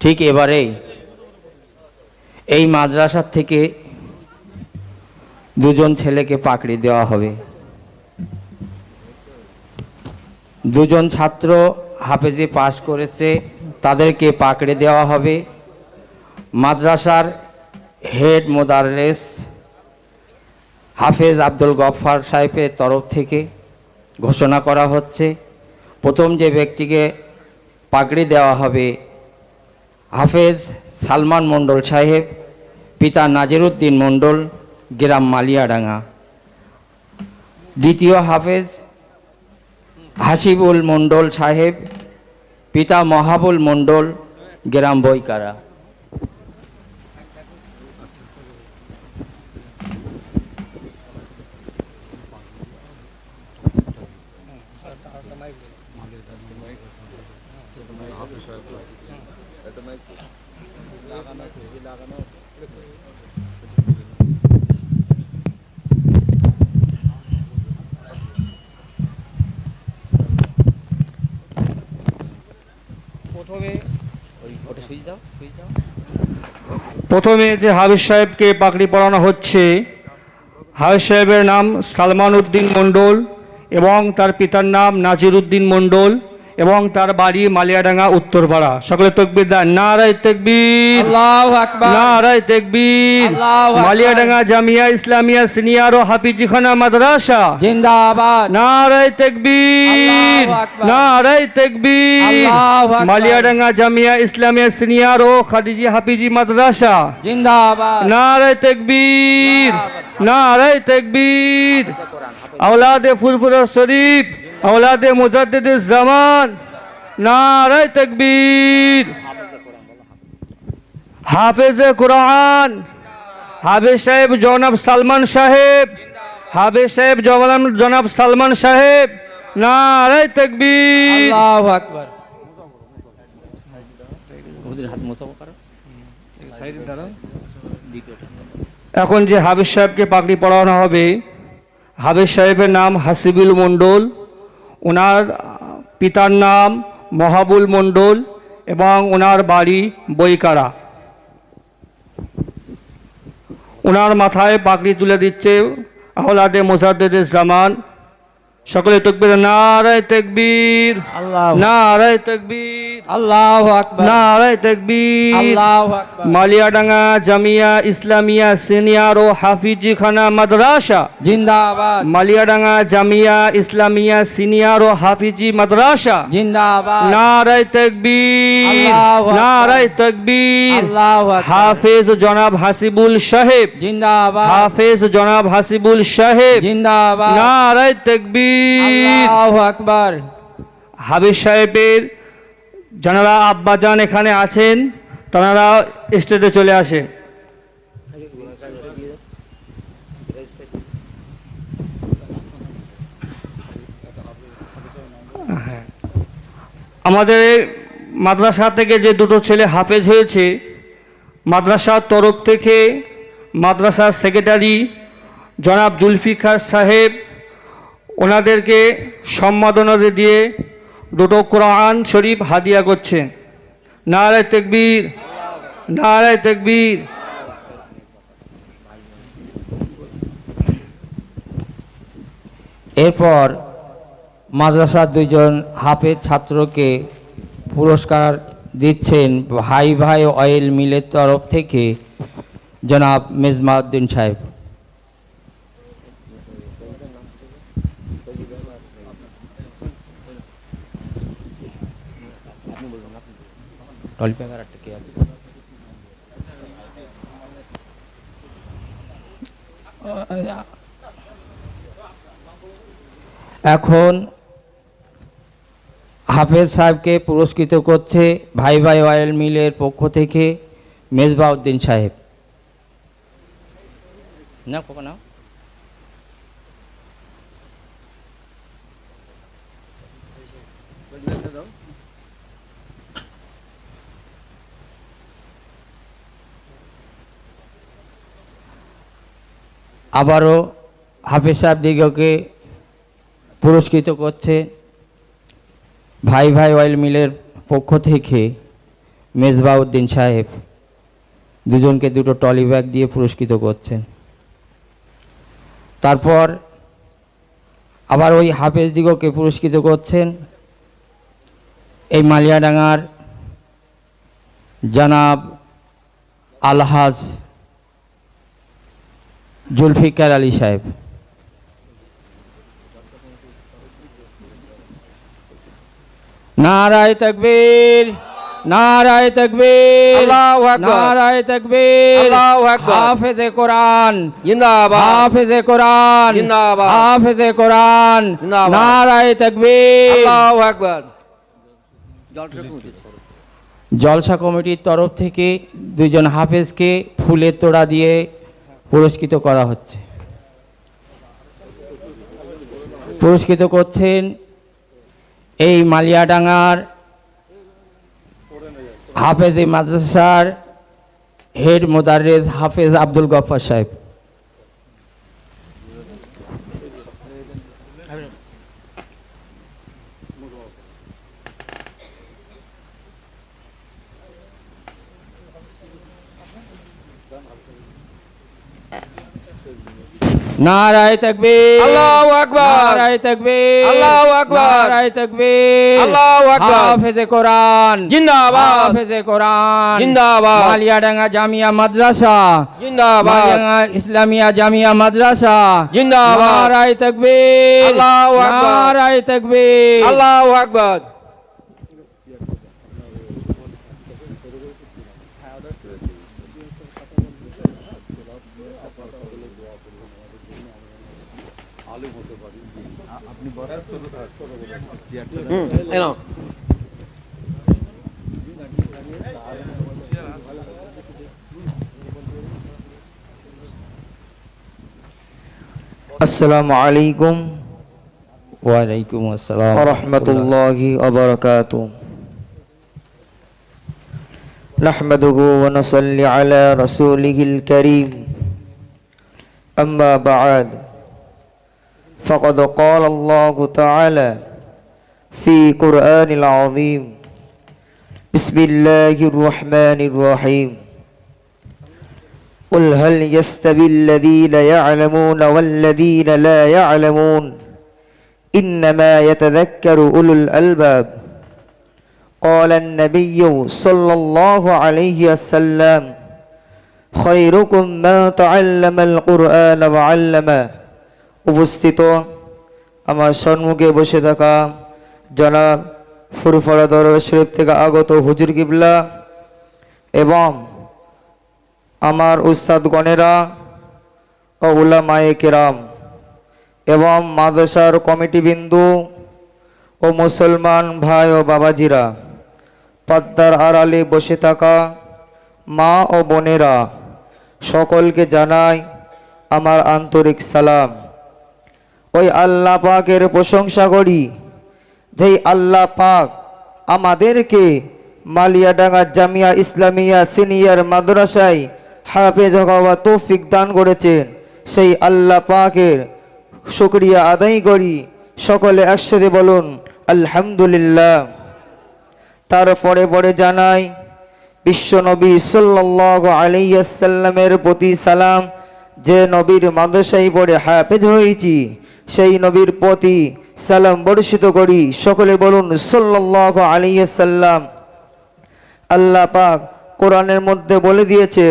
ঠিক এবারে এই মাদ্রাসার থেকে দুজন ছেলেকে পাকড়ি দেওয়া হবে। দুজন ছাত্র হাফেজে পাশ করেছে, তাদেরকে পাকড়ে দেওয়া হবে। মাদ্রাসার হেড মোদারেস হাফেজ আব্দুল গফফার সাহেবের তরফ থেকে ঘোষণা করা হচ্ছে, প্রথম যে ব্যক্তিকে পাগড়ি দেওয়া হবে হাফেজ সালমান মণ্ডল সাহেব, পিতা নাজিরুদ্দিন মণ্ডল, গ্রাম মালিয়াডাঙ্গা। দ্বিতীয় হাফেজ হাসিবুল মণ্ডল সাহেব, পিতা মহাবুল মণ্ডল, গ্রাম বইকারা প্রথমে যে হাবিজ সাহেবকে পাকড়ি পরানো হচ্ছে, হাবিজ সাহেবের নাম সালমান উদ্দিন মণ্ডল এবং তার পিতার নাম নাজির উদ্দিন মণ্ডল। এবং তার বাড়ি মালিয়াডাঙ্গা উত্তরপাড়া। সকলে তকবির দেন। নারায় তেকবির। নারায় তেকবির। মালিয়াডাঙ্গা জামিয়া ইসলামিয়া সিনিয়র ও হাফিজিখানা মাদ্রাসা। জিন্দাবাদ। নারায় তেকবীর। নারায় তেকবীর। মালিয়াডাঙ্গা জামিয়া ইসলামিয়া সিনিয়র ও খাদিজি হাফিজি মাদ্রাসা। জিন্দাবাদ। নারায় তেকবীর। নারায় তেকবীর। আওলাদে ফুরফুরা শরীফ। আওলাদে মুজাদ্দিদ জামান নারায় তেকবীর। হাফেজে কোরআন হাফেজ সাহেব জনাব সালমান সাহেব হাফেজ সাহেব জনাব জনাব সালমান সাহেব নারায় তেকবীর। আল্লাহু আকবার। এখন যে হাফেজ সাহেবকে পাগড়ি পড়ানো হবে হাফেজ সাহেবের নাম হাসিবুল মণ্ডল। ওনার পিতার নাম মহাবুল মণ্ডল এবং ওনার বাড়ি বইকারা ওনার মাথায় পাগড়ি তুলে দিচ্ছে আহলাদে মোসাদ্দেদের জামান। সকলে তকবির নারায় তেকবীর আল্লাহ নারায় তেকবীর আল্লাহু নারায় তেকবীর। মালিয়াডাঙ্গা জামিয়া ইসলামিয়া সিনিয়র ও হাফিজি খানা মাদ্রাসা। জিন্দাবাদ। মালিয়াডাঙ্গা জামিয়া ইসলামিয়া সিনিয়র ও হাফিজি মাদ্রাসা। জিন্দাবাদ। নারায় তকবীর। নারায় তকবীর। হাফেজ জনাব হাসিবুল সাহেব। জিন্দাবাদ। হাফেজ জনাব হাসিবুল সাহেব। জিন্দাবাদ। নারায় তকবীর। আকবার হাবিজ সাহেবের যারা আব্বাজান এখানে আছেন তারা স্টেটে চলে আসে। আমাদের মাদ্রাসা থেকে যে দুটো ছেলে হাফেজ হয়েছে মাদ্রাসার তরফ থেকে মাদ্রাসার সেক্রেটারি জনাব জুলফিকার সাহেব ওনাদেরকে সম্মাননা দিয়ে দুটো কোরআন শরীফ হাদিয়া করছেন নারায় তেকবীর নারায় তেকবীর। এরপর মাদ্রাসার দুজন হাফেজ ছাত্রকে পুরস্কার দিচ্ছেন ভাই ভাই অয়েল মিলের তরফ থেকে জনাব মেজমাউদ্দিন সাহেব। টলিপ্যাকার একটা কে আছে? এখন হাফেজ সাহেবকে পুরস্কৃত করছে ভাই ভাই অয়েল মিলের পক্ষ থেকে মেজবাউদ্দিন সাহেব। না কখন নাও আবারও হাফেজ সাহেব দিগকে পুরস্কৃত করছে ভাই ভাই অয়েল মিলের পক্ষ থেকে মেজবাউদ্দিন সাহেব দুজনকে দুটো টলি ব্যাগ দিয়ে পুরস্কৃত করছেন তারপর আবার ওই হাফেজ দিগকে পুরস্কৃত করছেন এই মালিয়াডাঙ্গার জানাব আলহাজ জুলফিকার আলী সাহেব। নারায় তকবীর নারায় তকবীর আল্লাহু আকবার। নারায় তকবীর। আল্লাহু আকবার। হাফেজে কোরআন। হাফেজে কোরআন। হাফেজে কোরআন। নারায় তকবীর। আল্লাহু আকবার। জলসা কমিটির তরফ থেকে। দুজন হাফেজকে ফুলের তোড়া দিয়ে পুরস্কৃত করা হচ্ছে। পুরস্কৃত করছেন এই মালিয়াডাঙ্গার হাফেজ মাদ্রাসার হেড মোদারেজ হাফেজ আব্দুল গফার সাহেব। নারায় তকবীর আল্লাহু আকবার। নারায় তকবীর আল্লাহু আকবার। নারায় তকবীর আল্লাহু আকবার। হাফেজে কোরআন জিন্দাবাদ হাফেজে কোরআন জিন্দাবাদ। মালিয়াডাঙ্গা জামিয়া মাদ্রাসা জিন্দাবাদ ইসলামিয়া জামিয়া মাদ্রাসা জিন্দাবাদ। নারায় তকবীর আল্লাহু আকবার। নারায় তকবীর আল্লাহু আকবার হুম, এই নাও। السلام عليكم ওয়ালাইকুম আসসালাম ورحمة الله وبركاته نحمده ونصلي على رسوله الكريم أما بعد فقد قال الله تعالى في قرآن العظيم بسم الله الرحمن الرحيم. قل هل يستوي الذين يعلمون والذين لا يعلمون؟ إنما يتذكر أولو الألباب. قال النبي صلى الله عليه وسلم খৈরুকুম মা তাআল্লামাল কুরআন ওয়া আল্লামা। উপস্থিত আমার সম্মুখে বসে থাকা জনাব ফুরফরা দরবার শরীফ থেকে আগত হুজুর কিবলা এবং আমার উস্তাদ গণেরা ও উলামায়ে কেরাম এবং মাদ্রাসার কমিটি বিন্দু ও মুসলমান ভাই ও বাবাজিরা পদ্মার আড়ালে বসে থাকা মা ও বোনেরা, সকলকে জানাই আমার আন্তরিক সালাম। ওই আল্লাহ পাকের প্রশংসা করি, যেই আল্লাহ পাক আমাদেরকে মালিয়াডাঙ্গা জামিয়া ইসলামিয়া সিনিয়র মাদ্রাসায় হাফেজ হওয়া তৌফিক দান করেছেন, সেই আল্লাহ পাকের শুক্রিয়া আদায় করি। সকলে একসাথে বলুন, আলহামদুলিল্লাহ। তারপরে পরে জানাই বিশ্বনবী সাল্লাহ আলাইসাল্লামের প্রতি সালাম যে নবীর মাদ্রাসায় পড়ে হাফেজ হয়েছি সেই নবীর প্রতি সালাম বর্ষিত করি সকলে বলুন সাল্লাহ আলাইসাল্লাম আল্লাহ পাক কোরআনের মধ্যে বলে দিয়েছে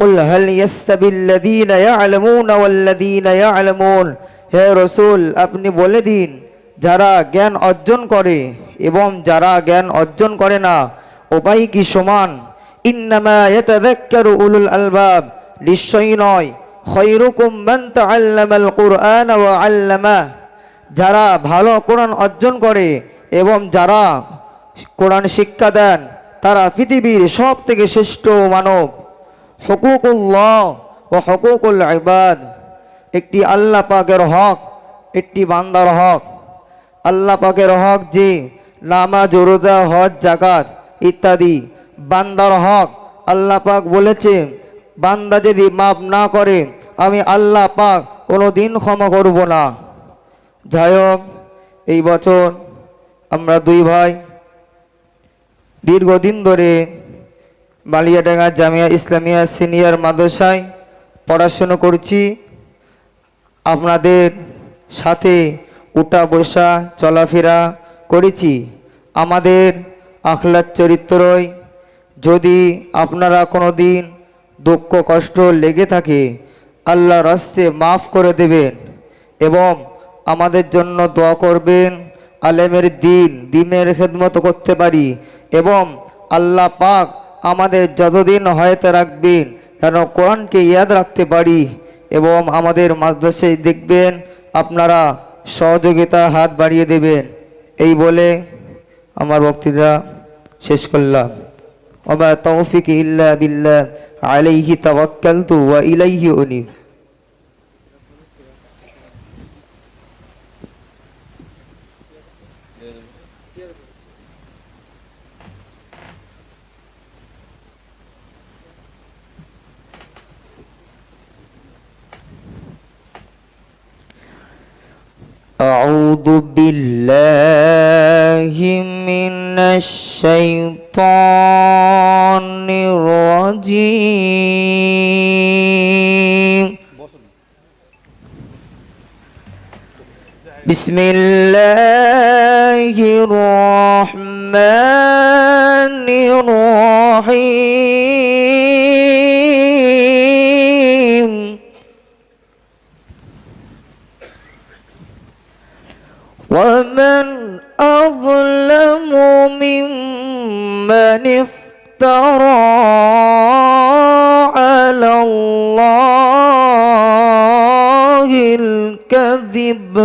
قل هل يستوي الذين يعلمون والذين يعلمون হে রসুল আপনি বলে দিন যারা জ্ঞান অর্জন করে এবং যারা জ্ঞান অর্জন করে না উপায় কি সমান আলবাব। নিশ্চয়ই নয়। যারা ভালো কোরআন অর্জন করে এবং যারা কোরআন শিক্ষা দেন, তারা পৃথিবীর সব থেকে শ্রেষ্ঠ মানব। হকুকুল্লাহ ও হকুকুল ইবাদ। একটি আল্লাহ পাকের হক, একটি বান্দার হক। আল্লাহ পাকের হক যে নামাজ, রোজা, হজ জাকাত ইত্যাদি বান্দার হক আল্লাহ পাক বলেছে, বান্দা যদি মাপ না করে, আমি আল্লাহ পাক কোনো দিন ক্ষমা করব না। যাই হোক, এই বছর আমরা দুই ভাই দীর্ঘদিন ধরে বালিয়াডাঙ্গা জামিয়া ইসলামিয়া সিনিয়র মাদ্রাসায় পড়াশুনো করছি। আপনাদের সাথে উঠা বসা চলাফেরা করেছি। আমাদের আখলার চরিত্রই যদি আপনারা কোনো দিন দুঃখ, কষ্ট লেগে থাকে আল্লাহ রাস্তে মাফ করে দেবেন এবং আমাদের জন্য দোয়া করবেন, আলেমের দিন, দিনের খেদমত করতে পারি এবং আল্লাহ পাক আমাদের যতদিন হয়তো রাখবেন, যেন কোরআনকে ইয়াদ রাখতে পারি এবং আমাদের মাদ্রাসায় দেখবেন আপনারা সহযোগিতা হাত বাড়িয়ে দেবেন। এই বলে আমার বক্তৃতা শেষ করলাম। وما توفيق إلا بالله. عليه توكلت وإليه أنيب. أعوذ بالله من الشيطان الرجيم. بسم الله الرحمن الرحيم ومن أظلم ممن افترى على الله الكذب.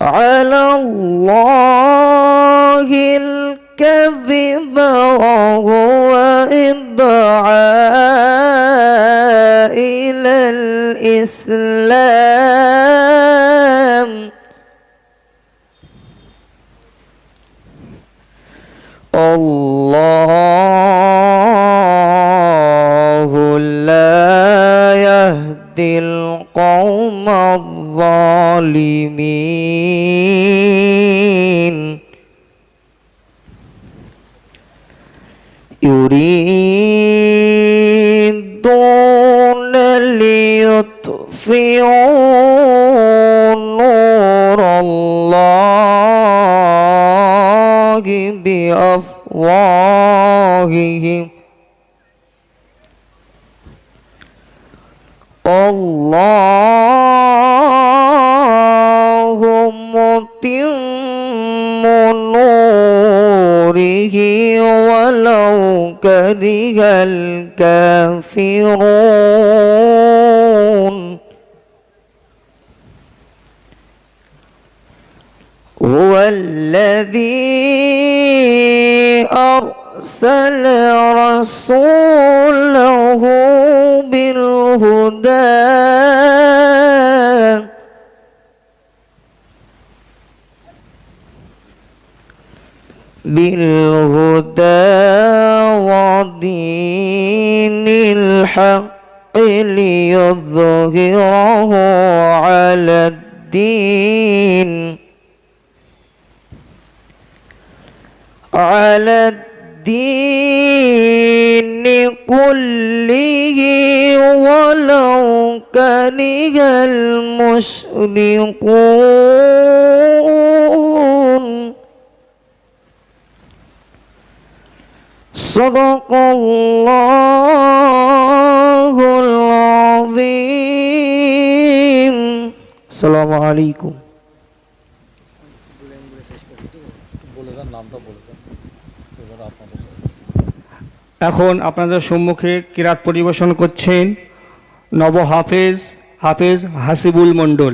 على الله الكذب وهو إدعى إلى الإسلام. يهدي القوم الظالمين. يريدون ليطفئوا نوره ولو كره الكافرون. هو الذي أرسل رسوله بالهدى. بالهدى ودين الحق ليظهره على الدين. على الدين كله ولو كره المشركون. صدق الله العظيم السلام عليكم এখন আপনাদের সম্মুখে কিরাত পরিবেশন করছেন নব হাফেজ হাফেজ হাসিবুল মণ্ডল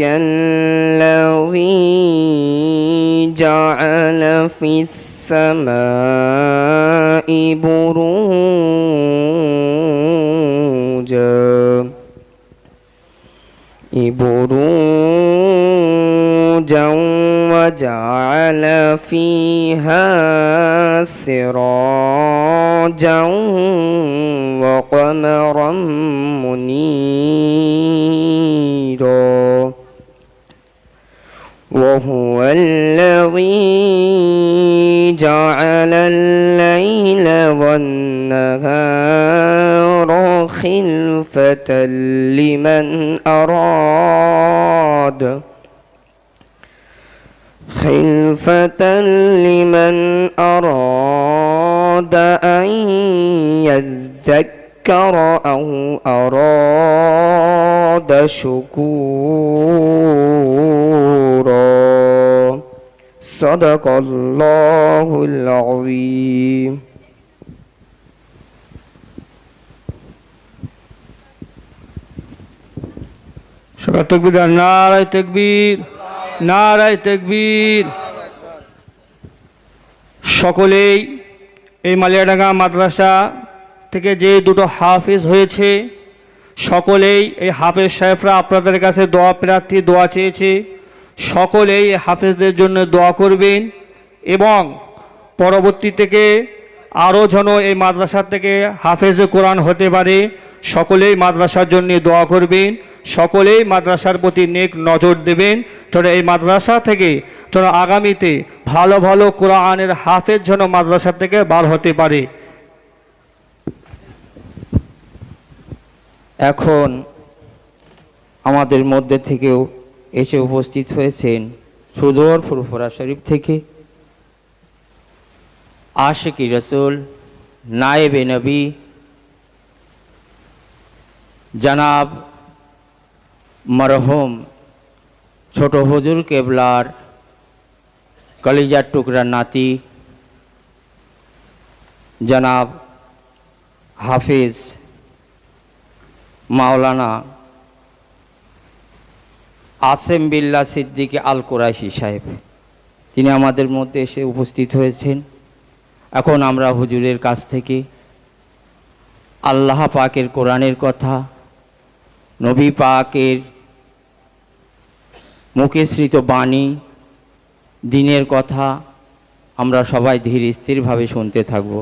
الذي جعل في السماء بروجا بروجا وجعل فيها سراجا وقمرا منيرا وهو الذي جعل الليل والنهار خلفة لمن أراد. خلفة لمن أراد أن يذكر أو أراد شكورا صدق الله العظيم সকাল তকবির নারায় তকবীর নারায় তকবীর সকলেই এই মালিয়াডাঙ্গা মাদ্রাসা থেকে যে দুটো হাফিজ হয়েছে, সকলেই এই হাফেজ সাহেবরা আপনাদের কাছে দোয়া প্রার্থী, দোয়া চেয়েছে। সকলেই হাফেজদের জন্য দোয়া করবেন এবং পরবর্তী থেকে আরও যেন এই মাদ্রাসা থেকে হাফেজ কোরআন হতে পারে, সকলেই মাদ্রাসার জন্য দোয়া করবেন। সকলেই মাদ্রাসার প্রতি নেক নজর দেবেন। যেন এই মাদ্রাসা থেকে যেন আগামীতে ভালো ভালো কোরআনের হাফেজ যেন মাদ্রাসা থেকে বার হতে পারে। এখন আমাদের মধ্যে থেকেও এসে উপস্থিত হয়েছেন সুদূর ফুরফুরা শরীফ থেকে আশিকি রসুল, নায়েবে নবী, জনাব মরহুম ছোট হুজুর কেবলার কলিজার টুকরা নাতি, জনাব হাফিজ মাওলানা আসেম বিল্লা সিদ্দিকী আল কোরাইশি সাহেব, তিনি আমাদের মধ্যে এসে উপস্থিত হয়েছেন। এখন আমরা হুজুরের কাছ থেকে আল্লাহ পাকের কোরআনের কথা, নবী পাকের মুখে সৃত বাণী, দিনের কথা আমরা সবাই ধীর স্থিরভাবে শুনতে থাকব।